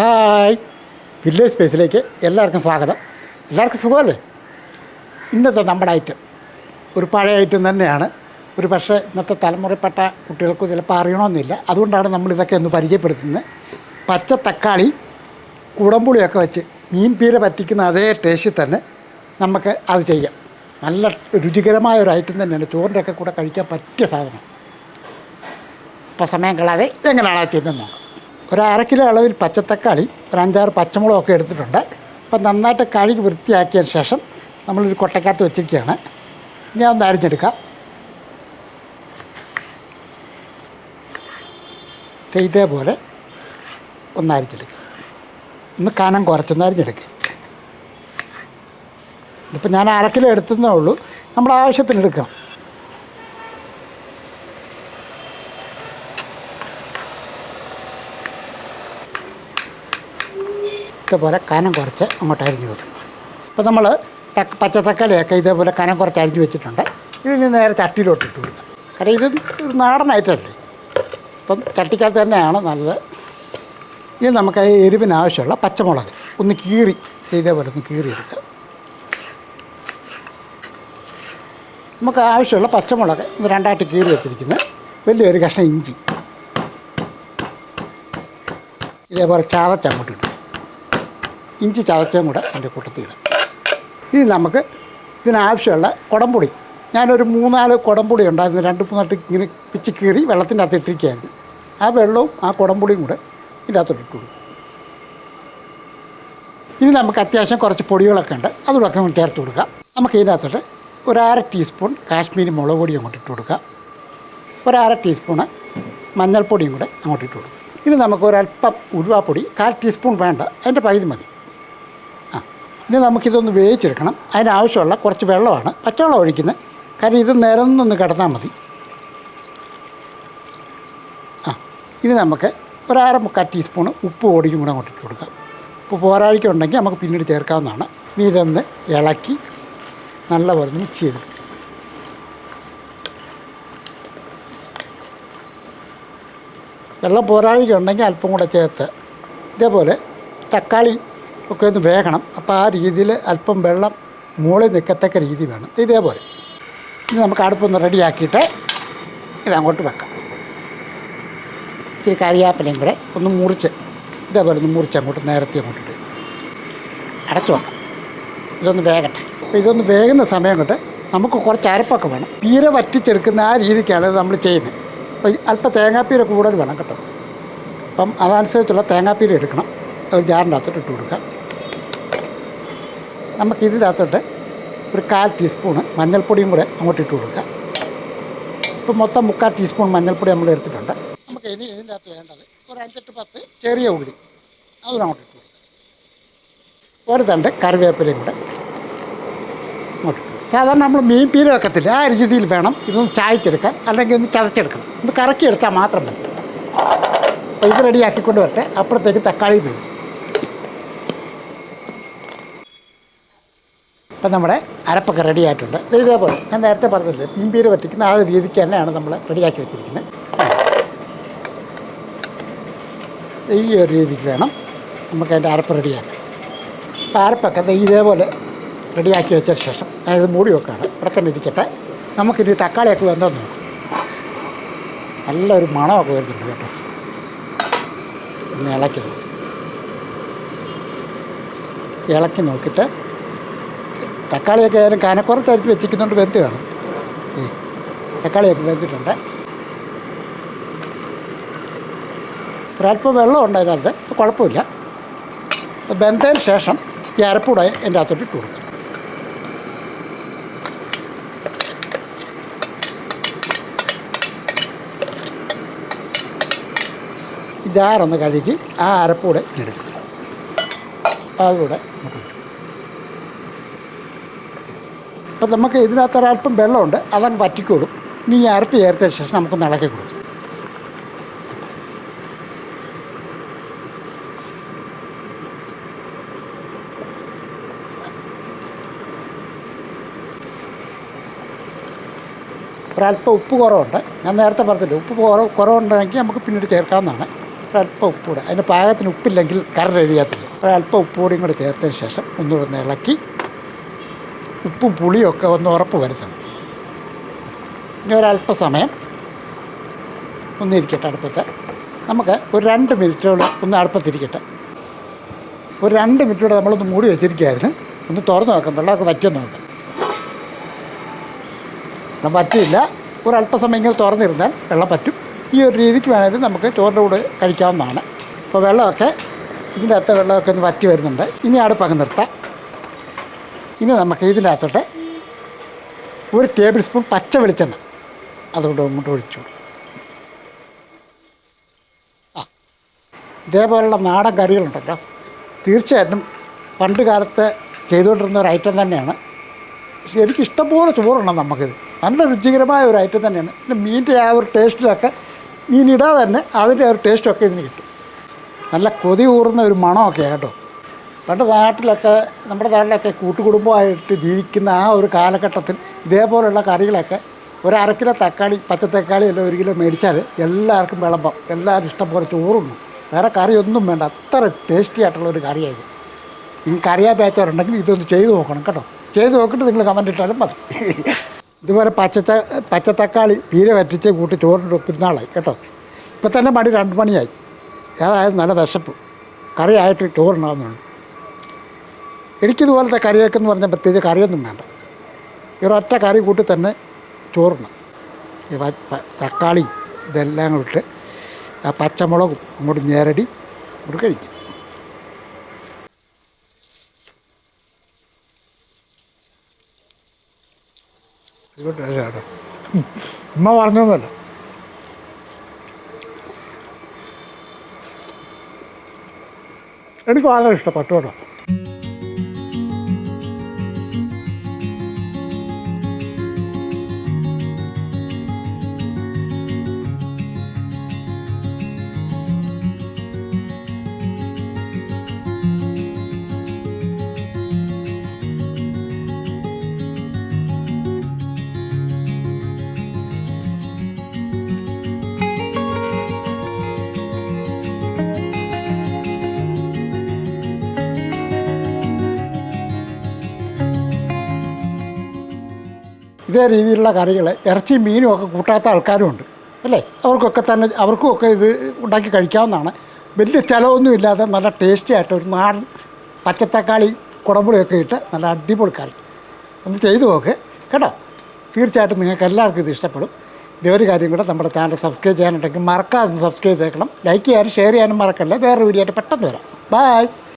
Hi. Village സ്പേസിലേക്ക് എല്ലാവർക്കും സ്വാഗതം. എല്ലാവർക്കും സുഖമല്ലേ? ഇന്നത്തെ നമ്മുടെ ഐറ്റം ഒരു പഴയ ഐറ്റം തന്നെയാണ്. ഒരു പക്ഷേ ഇന്നത്തെ തലമുറപ്പെട്ട കുട്ടികൾക്ക് ചിലപ്പോൾ അറിയണമെന്നില്ല. അതുകൊണ്ടാണ് നമ്മളിതൊക്കെ ഒന്ന് പരിചയപ്പെടുത്തുന്നത്. പച്ച തക്കാളി കുടംപുളിയൊക്കെ വെച്ച് മീൻ പീര പറ്റിക്കുന്ന അതേ ടേസ്റ്റിൽ തന്നെ നമുക്ക് അത് ചെയ്യാം. നല്ല രുചികരമായ ഒരു ഐറ്റം തന്നെയാണ്. ചോറിന്റെ ഒക്കെ കൂടെ കഴിക്കാൻ പറ്റിയ സാധനം. അപ്പോൾ സമയം കളാതെ എങ്ങനെയാണ് ആ നോക്കാം. ഒരു അര കിലോ അളവിൽ പച്ചത്തക്കാളി ഒരു അഞ്ചാറ് പച്ചമുളകൊക്കെ എടുത്തിട്ടുണ്ട്. അപ്പം നന്നായിട്ട് കഴുകി വൃത്തിയാക്കിയതിന് ശേഷം നമ്മളൊരു കൊട്ടക്കകത്ത് വെച്ചിരിക്കുകയാണ്. ഇനി ഒന്ന് അരിഞ്ഞെടുക്കാം. ഇതേപോലെ ഒന്ന് അരിഞ്ഞെടുക്കുക ഒന്ന് കനം കുറച്ചൊന്ന് അരിഞ്ഞെടുക്കുക ഇതിപ്പോൾ ഞാൻ അരക്കിലോ കിലോ എടുത്തതേ ഉള്ളൂ. നമ്മുടെ ആവശ്യത്തിന് എടുക്കണം ഇതേപോലെ കനം കുറച്ച് അങ്ങോട്ട് അരിഞ്ഞു വെക്കും. അപ്പോൾ നമ്മൾ പച്ച തക്കാളിയൊക്കെ ഇതേപോലെ കനം കുറച്ച് അരിഞ്ഞു വെച്ചിട്ടുണ്ട്. ഇതിന് നേരെ ചട്ടിയിലോട്ട് ഇട്ട് കൊടുക്കുക കാരണം ഇത് ഒരു നാടൻ ഐറ്റമല്ലേ അപ്പം ചട്ടിക്കകത്ത് തന്നെയാണ് നല്ലത്. ഇനി നമുക്ക് ഈ എരിവിന് ആവശ്യമുള്ള പച്ചമുളക് ഒന്ന് കീറി ഇതേപോലെ ഒന്ന് കീറി എടുക്കുക നമുക്ക് ആവശ്യമുള്ള പച്ചമുളക് ഒന്ന് രണ്ടായിട്ട് കീറി വെച്ചിരിക്കുന്നത് വലിയൊരു കഷ്ണം ഇഞ്ചി. ഇതേപോലെ ചാതച്ചങ്ങോട്ട് ഇഞ്ചി ചതച്ചും കൂടെ അതിന്റെ കൂട്ടത്തിൽ ഇനി നമുക്ക് ഇതിനാവശ്യമുള്ള കുടംപുളി ഞാനൊരു മൂന്നാൽ കുടംപുളി ഉണ്ടായിരുന്നു. രണ്ട് മൂന്നായിട്ട് ഇങ്ങനെ പിച്ച് കീറി വെള്ളത്തിന്റെ അകത്ത് ഇട്ടിരിക്കുകയായിരുന്നു. ആ വെള്ളവും ആ കുടംപുളിയും കൂടെ ഇതിന്റെ അകത്തോട്ട് ഇട്ടു ഇനി നമുക്ക് അത്യാവശ്യം കുറച്ച് പൊടികളൊക്കെ ഉണ്ട്. അതുകൂടെ ഒന്ന് ചേർത്ത് കൊടുക്കാം. നമുക്ക് ഇതിനകത്തോട്ട് ഒരു അര ടീസ്പൂൺ കാശ്മീരി മുളക് പൊടി അങ്ങോട്ട് ഇട്ട് കൊടുക്കാം. ഒരര ടീസ്പൂണ് മഞ്ഞൾപ്പൊടിയും കൂടെ അങ്ങോട്ട് ഇട്ട് കൊടുക്കാം. ഇനി നമുക്ക് ഒരല്പം ഉരുവാപ്പൊടി കാൽ ടീസ്പൂൺ വേണ്ട. അതിന്റെ പകുതി മതി. ഇനി നമുക്കിതൊന്ന് വേവിച്ചെടുക്കണം. അതിനാവശ്യമുള്ള കുറച്ച് വെള്ളമാണ്. പച്ചവെള്ളം ഒഴിക്കുന്നത് കാരണം ഇത് നിരന്നൊന്ന് കിടന്നാൽ മതി. ആ ഇനി നമുക്ക് ഒരു അര മുക്കാൽ ടീസ്പൂൺ ഉപ്പ് പൊടിയും കൂടെ അങ്ങോട്ട് ഇട്ട് കൊടുക്കാം. ഉപ്പ് പോരാഴിക്കുണ്ടെങ്കിൽ നമുക്ക് പിന്നീട് ചേർക്കാവുന്നതാണ്. ഇനി ഇതൊന്ന് ഇളക്കി നല്ലപോലെ മിക്സ് ചെയ്ത് വെള്ളം പോരാഴിക്കുണ്ടെങ്കിൽ അല്പം കൂടെ ചേർത്ത് ഇതേപോലെ തക്കാളി ഒക്കെ ഒന്ന് വേകണം. അപ്പോൾ ആ രീതിയിൽ അല്പം വെള്ളം മുകളിൽ നിൽക്കത്തക്ക രീതി വേണം. ഇതേപോലെ. ഇനി നമുക്ക് അടുപ്പൊന്ന് റെഡിയാക്കിയിട്ട് ഇതങ്ങോട്ട് വെക്കാം. ഇച്ചിരി കറിയാപ്പിലയും കൂടെ ഒന്ന് മുറിച്ച് ഇതേപോലെ ഒന്ന് മുറിച്ച് അങ്ങോട്ട് നേരത്തെ അങ്ങോട്ട് അടച്ചു വെക്കാം. ഇതൊന്ന് വേകട്ടെ. അപ്പോൾ ഇതൊന്ന് വേകുന്ന സമയം കൊണ്ട് നമുക്ക് കുറച്ച് അരപ്പൊക്കെ വേണം. പീര വറ്റിച്ചെടുക്കുന്ന ആ രീതിക്കാണ് നമ്മൾ ചെയ്യുന്നത്. അപ്പോൾ അല്പം തേങ്ങാപ്പീര കൂടുതൽ വേണം കേട്ടോ. അപ്പം അതനുസരിച്ചുള്ള തേങ്ങാപ്പീര എടുക്കണം. അത് ജാറിന്റെ അകത്തോട്ട് ഇട്ട് കൊടുക്കാം. നമുക്ക് ഇതിനകത്തോട്ട് ഒരു കാൽ ടീസ്പൂണ് മഞ്ഞൾപ്പൊടിയും കൂടെ അങ്ങോട്ട് ഇട്ട് കൊടുക്കാം. ഇപ്പം മൊത്തം മുക്കാൽ ടീസ്പൂൺ മഞ്ഞൾപ്പൊടി നമ്മൾ എടുത്തിട്ടുണ്ട്. നമുക്ക് ഇനി ഇതിന്റെ അകത്ത് വേണ്ടത് ഒരു അഞ്ചെട്ട് പത്ത് ചെറിയ ഉള്ളി. അതും അങ്ങോട്ട് ഇട്ട് കൊടുക്കാം. ഒരു തണ്ട് കറിവേപ്പിലയും കൂടെ അങ്ങോട്ട്. സാധാരണ നമ്മൾ മീൻ പീര വെക്കത്തില്ല? ആ രീതിയിൽ വേണം ഇതൊന്ന് ചായച്ചെടുക്കാൻ അല്ലെങ്കിൽ ഒന്ന് ചതച്ചെടുക്കണം. ഒന്ന് കറക്കിയെടുത്താൽ മാത്രം മതി അപ്പോൾ ഇത് റെഡിയാക്കിക്കൊണ്ട് വരട്ടെ. അപ്പുറത്തേക്ക് തക്കാളി വീഴും അപ്പം നമ്മുടെ അരപ്പൊക്കെ റെഡി ആയിട്ടുണ്ട്. ഇതേപോലെ ഞാൻ നേരത്തെ പറഞ്ഞില്ലേ മീൻപീര പറ്റിക്കുന്ന ആ രീതിക്ക് തന്നെയാണ് നമ്മൾ റെഡിയാക്കി വെച്ചിരിക്കുന്നത്. ഈ ഒരു രീതിക്ക് വേണം നമുക്ക് അതിന്റെ അരപ്പ് റെഡിയാക്കാം അപ്പോൾ അരപ്പൊക്കെ ഇതേപോലെ റെഡിയാക്കി വെച്ച ശേഷം അതായത് മൂടി വെക്കാണ്. ഇവിടെ തന്നെ ഇരിക്കട്ടെ. നമുക്കിനി തക്കാളിയൊക്കെ വെന്തോന്ന് നോക്കാം. നല്ലൊരു മണമൊക്കെ വരുന്നുണ്ട് കേട്ടോ. ഒന്ന് ഇളക്കി ഇളക്കി നോക്കിയിട്ട് തക്കാളിയൊക്കെ ആയാലും അരിപ്പ് വെച്ചിരിക്കുന്നുണ്ട് വെന്ത് കാണും ഈ തക്കാളിയൊക്കെ വെന്തിട്ടുണ്ട്. ഒരല്പം വെള്ളം ഉണ്ട് അതിനകത്ത് അത് കുഴപ്പമില്ല. വെന്തതിന് ശേഷം ഈ അരപ്പൂടെ എന്റെ അകത്തോട്ട് ഇട്ട് കൊടുക്കും. ജാറൊന്ന് കഴുകി ആ അരപ്പൂടെ എടുക്കും അതുകൂടെ അങ്ങോട്ട് ഇട്ടു. അപ്പം നമുക്ക് ഇതിനകത്ത് ഒരല്പം വെള്ളമുണ്ട് അതങ്ങ് പറ്റിക്കോളും ഇനി അരപ്പ് ചേർത്ത ശേഷം നമുക്ക് ഇളക്കി കൊടുക്കും. ഒരല്പം ഉപ്പ് കുറവുണ്ട്. ഞാൻ നേരത്തെ പറഞ്ഞില്ല ഉപ്പ് കുറവ് കുറവുണ്ടെങ്കിൽ നമുക്ക് പിന്നീട് ചേർക്കാവുന്നതാണ്. ഒരല്പം ഉപ്പൂടെ അതിന്റെ പാകത്തിന് ഉപ്പില്ലെങ്കിൽ കറി റെഡിയാത്തില്ല ഒരല്പം ഉപ്പ് കൂടിയും കൂടി ചേർത്തതിന് ശേഷം ഒന്നുകൂടെ ഒന്ന് ഇളക്കി ഉപ്പും പുളിയൊക്കെ ഒന്ന് ഉറപ്പ് വരുത്തണം. ഇനി ഒരല്പസമയം ഒന്നിരിക്കട്ടെ അടുപ്പത്ത്. നമുക്ക് ഒരു രണ്ട് മിനിറ്റോളം ഒന്ന് അടുപ്പത്തിരിക്കട്ടെ. ഒരു രണ്ട് മിനിറ്റോടെ നമ്മളൊന്ന് മൂടി വെച്ചിരിക്കുകയായിരുന്നു. ഒന്ന് തുറന്നു നോക്കാം. വെള്ളമൊക്കെ വറ്റുമെന്ന് നോക്കാം. വെള്ളം പറ്റില്ല ഒരു അല്പസമയം ഇങ്ങനെ തുറന്നിരുന്നാൽ വെള്ളം പറ്റും. ഈ ഒരു രീതിക്ക് വേണമെങ്കിൽ നമുക്ക് ചോറിന്റെ കൂടെ കഴിക്കാവുന്നതാണ്. അപ്പോൾ വെള്ളമൊക്കെ ഇതിന്റെ അകത്തെ വെള്ളമൊക്കെ ഒന്ന് വറ്റി വരുന്നുണ്ട്. ഇനി അടുപ്പങ്ങ് നിർത്താം. ഇനി നമുക്ക് ഇതിന്റെ അകത്തോട്ട് ഒരു ടേബിൾ സ്പൂൺ പച്ച വെളിച്ചെണ്ണ അതുകൊണ്ട് അങ്ങോട്ട് ഒഴിച്ചു. ആ ഇതേപോലുള്ള നാടൻ കറികളുണ്ടല്ലോ. തീർച്ചയായിട്ടും പണ്ട് കാലത്ത് ചെയ്തുകൊണ്ടിരുന്ന ഒരു ഐറ്റം തന്നെയാണ്. പക്ഷേ എനിക്ക് ഇഷ്ടംപോലെ ചോറുണ്ട് നമുക്കിത്. നല്ല രുചികരമായ ഒരു ഐറ്റം തന്നെയാണ്. പിന്നെ മീനിന്റെ ആ ഒരു ടേസ്റ്റിലൊക്കെ മീനിടാതെ തന്നെ അതിന്റെ ആ ഒരു ടേസ്റ്റൊക്കെ ഇതിന് കിട്ടും. നല്ല കൊതി കൂറുന്ന ഒരു മണമൊക്കെയാണ് കേട്ടോ. പണ്ട് നാട്ടിലൊക്കെ നമ്മുടെ നാട്ടിലൊക്കെ കൂട്ടുകുടുംബമായിട്ട് ജീവിക്കുന്ന ആ ഒരു കാലഘട്ടത്തിൽ ഇതേപോലെയുള്ള കറികളൊക്കെ ഒരു അര കിലോ തക്കാളി പച്ചത്തക്കാളി എല്ലാം ഒരു കിലോ മേടിച്ചാൽ എല്ലാവർക്കും വിളമ്പം. എല്ലാവരും ഇഷ്ടം പോലെ ചോറുണ്ണും. വേറെ കറിയൊന്നും വേണ്ട. അത്ര ടേസ്റ്റി ആയിട്ടുള്ള ഒരു കറിയായിരുന്നു നിങ്ങൾക്ക് അറിയാൻ പേച്ചവരുണ്ടെങ്കിൽ ഇതൊന്ന് ചെയ്ത് നോക്കണം കേട്ടോ. ചെയ്ത് നോക്കിയിട്ട് നിങ്ങൾ കമന്റ് ഇട്ടാലും മതി. ഇതുപോലെ പച്ച പച്ചത്തക്കാളി പീര വറ്റിച്ച് കൂട്ടി ചോറിന്റെ ഒത്തിരി നാളായി കേട്ടോ. ഇപ്പം തന്നെ മണി രണ്ട് മണിയായി. ഏതായാലും നല്ല വിശപ്പ്. കറിയായിട്ട് ചോറുണ്ടാകുന്നുണ്ട് എനിക്കിതുപോലത്തെ കറിയൊക്കെ എന്ന് പറഞ്ഞാൽ പ്രത്യേകിച്ച് കറിയൊന്നും വേണ്ട. ഇവരൊറ്റ കറി കൂട്ടി തന്നെ ചോറിണം തക്കാളി ഇതെല്ലാം ഇട്ട് ആ പച്ചമുളകും അങ്ങോട്ട് ഞേരടി അങ്ങോട്ട് കഴിക്കും. ഉം. ഉമ്മ പറഞ്ഞൊന്നുമല്ല. എനിക്ക് വളരെ ഇഷ്ടപ്പെട്ടു കേട്ടോ. ഇതേ രീതിയിലുള്ള കറികൾ ഇറച്ചിയും മീനും ഒക്കെ കൂട്ടാത്ത ആൾക്കാരുമുണ്ട്. അല്ലേ? അവർക്കൊക്കെ തന്നെ അവർക്കും ഒക്കെ ഇത് ഉണ്ടാക്കി കഴിക്കാവുന്നതാണ്. വലിയ ചിലവൊന്നും ഇല്ലാതെ നല്ല ടേസ്റ്റി ആയിട്ട് ഒരു നാടൻ പച്ചത്തക്കാളി കുടമ്പുളിയൊക്കെ ഇട്ട് നല്ല അടിപൊളി കറി. ഒന്ന് ചെയ്തു നോക്ക് കേട്ടോ? തീർച്ചയായിട്ടും നിങ്ങൾക്ക് എല്ലാവർക്കും ഇത് ഇഷ്ടപ്പെടും. ഇതേ ഒരു കാര്യം കൂടെ നമ്മുടെ ചാനൽ സബ്സ്ക്രൈബ് ചെയ്യാനുണ്ടെങ്കിൽ മറക്കാതെ സബ്സ്ക്രൈബ് ചെയ്തേക്കണം. ലൈക്ക് ചെയ്യാനും ഷെയർ ചെയ്യാനും മറക്കല്ലേ? വേറെ വീഡിയോ ആയിട്ട് പെട്ടെന്ന് വരാം. ബായ്